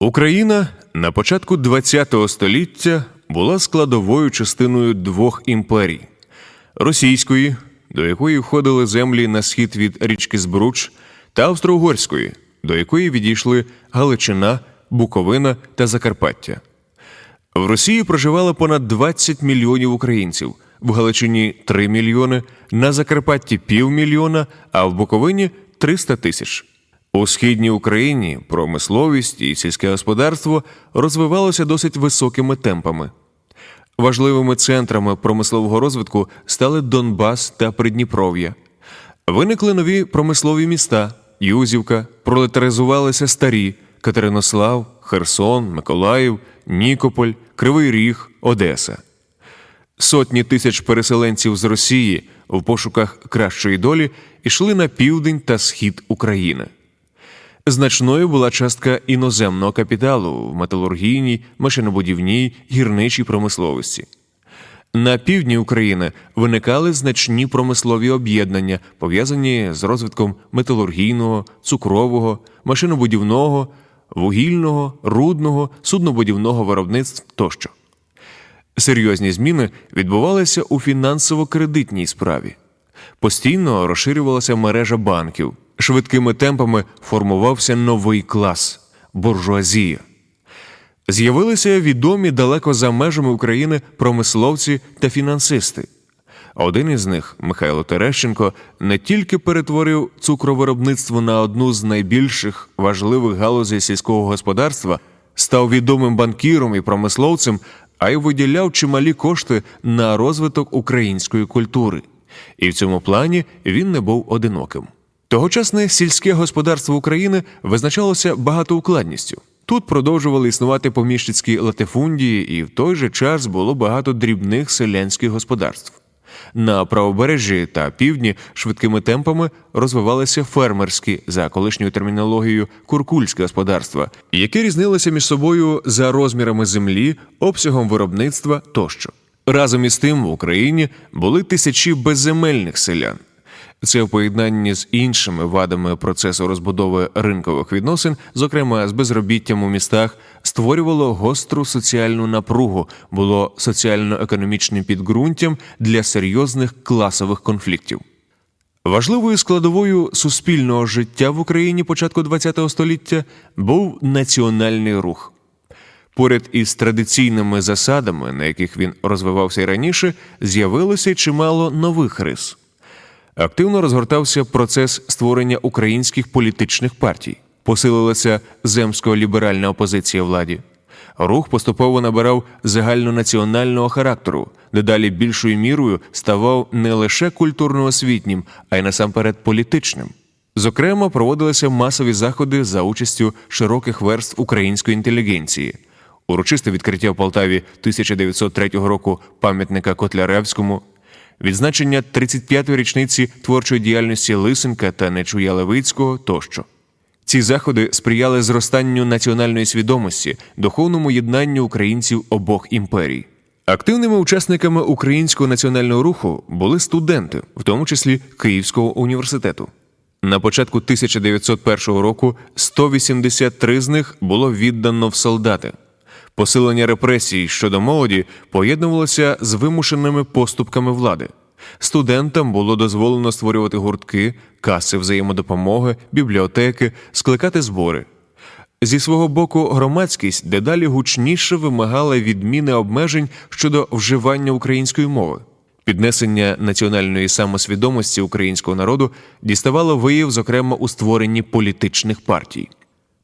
Україна на початку ХХ століття була складовою частиною двох імперій: російської, до якої входили землі на схід від річки Збруч, та австро-угорської, до якої відійшли Галичина, Буковина та Закарпаття. В Росії проживало понад 20 мільйонів українців, в Галичині 3 мільйони, на Закарпатті півмільйона, а в Буковині 300 тисяч. У східній Україні промисловість і сільське господарство розвивалося досить високими темпами. Важливими центрами промислового розвитку стали Донбас та Придніпров'я. Виникли нові промислові міста Юзівка, пролетаризувалися старі Катеринослав, Херсон, Миколаїв, Нікополь, Кривий Ріг, Одеса. Сотні тисяч переселенців з Росії в пошуках кращої долі йшли на південь та схід України. Значною була частка іноземного капіталу в металургійній, машинобудівній, гірничій промисловості. На півдні України виникали значні промислові об'єднання, пов'язані з розвитком металургійного, цукрового, машинобудівного, вугільного, рудного, суднобудівного виробництв тощо. Серйозні зміни відбувалися у фінансово-кредитній справі. Постійно розширювалася мережа банків. Швидкими темпами формувався новий клас буржуазія. З'явилися відомі далеко за межами України промисловці та фінансисти. Один із них, Михайло Терещенко, не тільки перетворив цукровиробництво на одну з найбільших важливих галузей сільського господарства, став відомим банкіром і промисловцем, а й виділяв чималі кошти на розвиток української культури. І в цьому плані він не був одиноким. Тогочасне сільське господарство України визначалося багатоукладністю. Тут продовжували існувати поміщицькі латифундії, і в той же час було багато дрібних селянських господарств. На правобережжі та півдні швидкими темпами розвивалися фермерські за колишньою термінологією куркульське господарства, які різнилися між собою за розмірами землі, обсягом виробництва тощо. Разом із тим в Україні були тисячі безземельних селян. Це в поєднанні з іншими вадами процесу розбудови ринкових відносин, зокрема з безробіттям у містах, створювало гостру соціальну напругу, було соціально-економічним підґрунтям для серйозних класових конфліктів. Важливою складовою суспільного життя в Україні початку ХХ століття був національний рух. Поряд із традиційними засадами, на яких він розвивався й раніше, з'явилося чимало нових рис. Активно розгортався процес створення українських політичних партій, посилилася земсько-ліберальна опозиція владі. Рух поступово набирав загальнонаціонального характеру, дедалі більшою мірою ставав не лише культурно-освітнім, а й насамперед політичним. Зокрема, проводилися масові заходи за участю широких верств української інтелігенції. Урочисте відкриття в Полтаві 1903 року пам'ятника Котляревському, відзначення 35-ї річниці творчої діяльності Лисенка та Нечуя Левицького тощо. Ці заходи сприяли зростанню національної свідомості, духовному єднанню українців обох імперій. Активними учасниками українського національного руху були студенти, в тому числі Київського університету. На початку 1901 року 183 з них було віддано в солдати. Посилення репресій щодо молоді поєднувалося з вимушеними поступками влади. Студентам було дозволено створювати гуртки, каси взаємодопомоги, бібліотеки, скликати збори. Зі свого боку, громадськість дедалі гучніше вимагала відміни обмежень щодо вживання української мови. Піднесення національної самосвідомості українського народу діставало вияв, зокрема, у створенні політичних партій.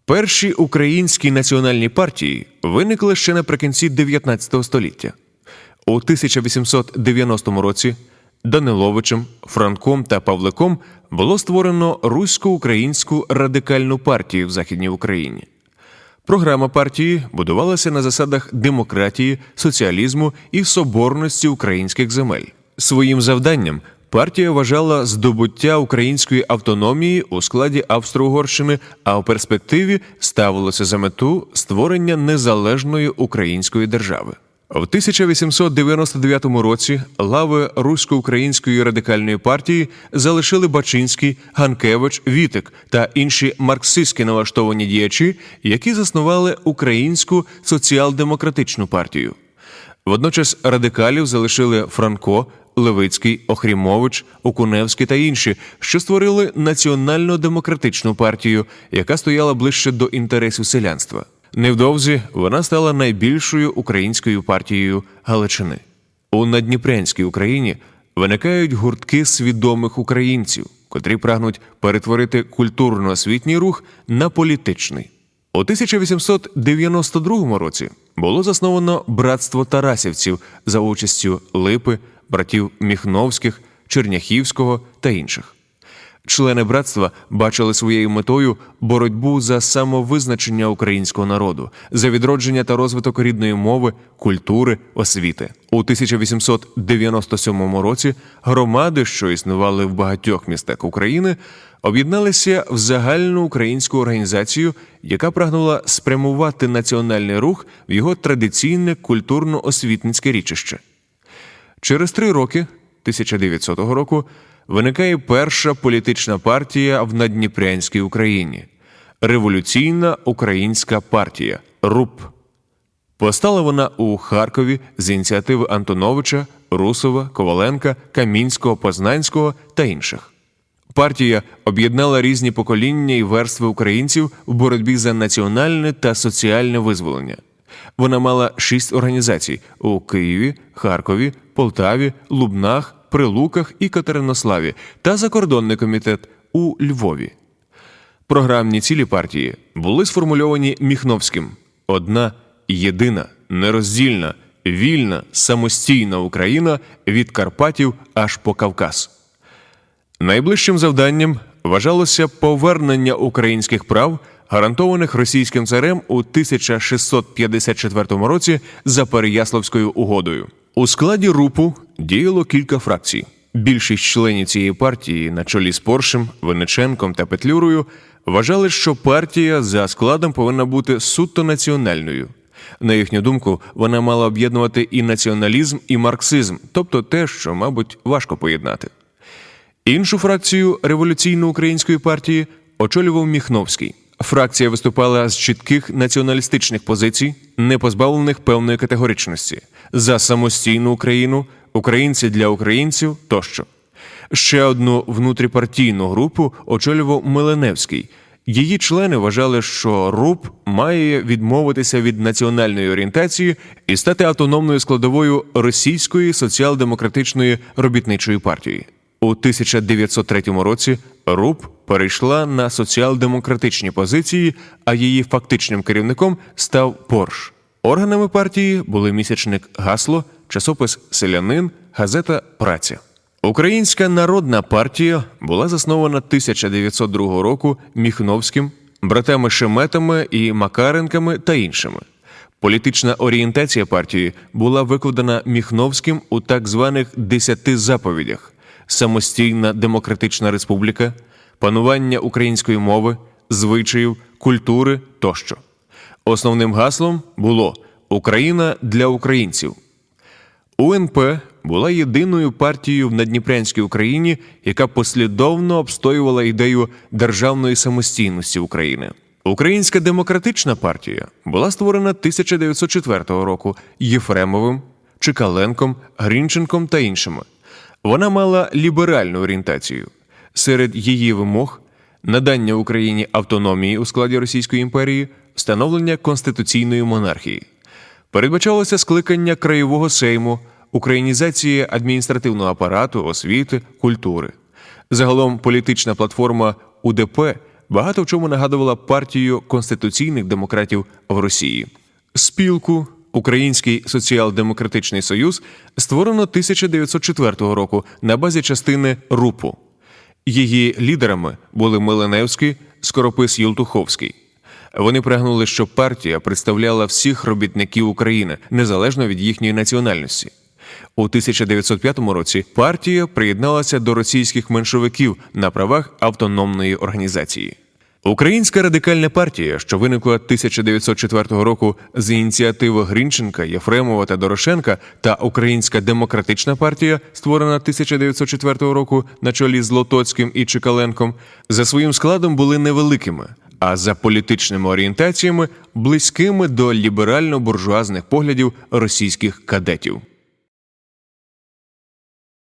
Перші українські національні партії виникли ще наприкінці 19 століття. У 1890 році Даниловичем, Франком та Павликом було створено Русько-Українську радикальну партію в Західній Україні. Програма партії будувалася на засадах демократії, соціалізму і соборності українських земель. Своїм завданням партія вважала здобуття української автономії у складі Австро-Угорщини, а у перспективі ставилося за мету створення незалежної української держави. В 1899 році лави русько-української радикальної партії залишили Бачинський, Ганкевич, Вітик та інші марксистськи налаштовані діячі, які заснували Українську соціал-демократичну партію. Водночас радикалів залишили Франко, Левицький, Охрімович, Окуневський та інші, що створили національно-демократичну партію, яка стояла ближче до інтересів селянства. Невдовзі вона стала найбільшою українською партією Галичини. У Надніпрянській Україні виникають гуртки свідомих українців, котрі прагнуть перетворити культурно-освітній рух на політичний. У 1892 році було засновано братство Тарасівців за участю Липи, братів Міхновських, Черняхівського та інших. Члени братства бачили своєю метою боротьбу за самовизначення українського народу, за відродження та розвиток рідної мови, культури, освіти. У 1897 році громади, що існували в багатьох містах України, об'єдналися в загальну українську організацію, яка прагнула спрямувати національний рух в його традиційне культурно-освітницьке річище. Через три роки, 1900 року, виникає перша політична партія в Надніпрянській Україні Революційна Українська партія РУП. Постала вона у Харкові з ініціативи Антоновича, Русова, Коваленка, Камінського, Познанського та інших. Партія об'єднала різні покоління і верстви українців в боротьбі за національне та соціальне визволення. Вона мала шість організацій у Києві, Харкові, Полтаві, Лубнах, Прилуках і Катеринославі та закордонний комітет у Львові. Програмні цілі партії були сформульовані Міхновським: одна єдина, нероздільна, вільна, самостійна Україна від Карпатів аж по Кавказ. Найближчим завданням вважалося повернення українських прав, гарантованих російським царем у 1654 році за Переяславською угодою. У складі РУПу діяло кілька фракцій. Більшість членів цієї партії, на чолі з Поршем, Винниченком та Петлюрою, вважали, що партія за складом повинна бути суто національною. На їхню думку, вона мала об'єднувати і націоналізм, і марксизм, тобто те, що, мабуть, важко поєднати. Іншу фракцію революційно-української партії очолював Міхновський. Фракція виступала з чітких націоналістичних позицій, не позбавлених певної категоричності за самостійну Україну, українці для українців тощо. Ще одну внутріпартійну групу очолював Миленевський. Її члени вважали, що РУП має відмовитися від національної орієнтації і стати автономною складовою російської соціал-демократичної робітничої партії. У 1903 році РУП перейшла на соціал-демократичні позиції, а її фактичним керівником став Порш. Органами партії були місячник Гасло, часопис Селянин, газета Праця. Українська народна партія була заснована 1902 року Міхновським, братами Шеметами і Макаренками та іншими. Політична орієнтація партії була викладена Міхновським у так званих десяти заповідях: самостійна демократична республіка, панування української мови, звичаїв, культури тощо. Основним гаслом було Україна для українців. УНП була єдиною партією в Надніпрянській Україні, яка послідовно обстоювала ідею державної самостійності України. Українська демократична партія була створена 1904 року Єфремовим, Чикаленком, Грінченком та іншими. Вона мала ліберальну орієнтацію. Серед її вимог надання Україні автономії у складі Російської імперії, встановлення конституційної монархії. Передбачалося скликання краєвого сейму, українізація адміністративного апарату, освіти, культури. Загалом політична платформа УДП багато в чому нагадувала партію конституційних демократів в Росії. Спілку Український соціал-демократичний союз створено 1904 року на базі частини РУПу. Її лідерами були Миленевський, Скоропис Єлтуховський. Вони прагнули, щоб партія представляла всіх робітників України незалежно від їхньої національності. У 1905 році партія приєдналася до російських меншовиків на правах автономної організації. Українська радикальна партія, що виникла 1904 року з ініціативи Грінченка, Єфремова та Дорошенка, та Українська демократична партія, створена 1904 року на чолі з Лотоцьким і Чекаленком, за своїм складом були невеликими, а за політичними орієнтаціями близькими до ліберально-буржуазних поглядів російських кадетів.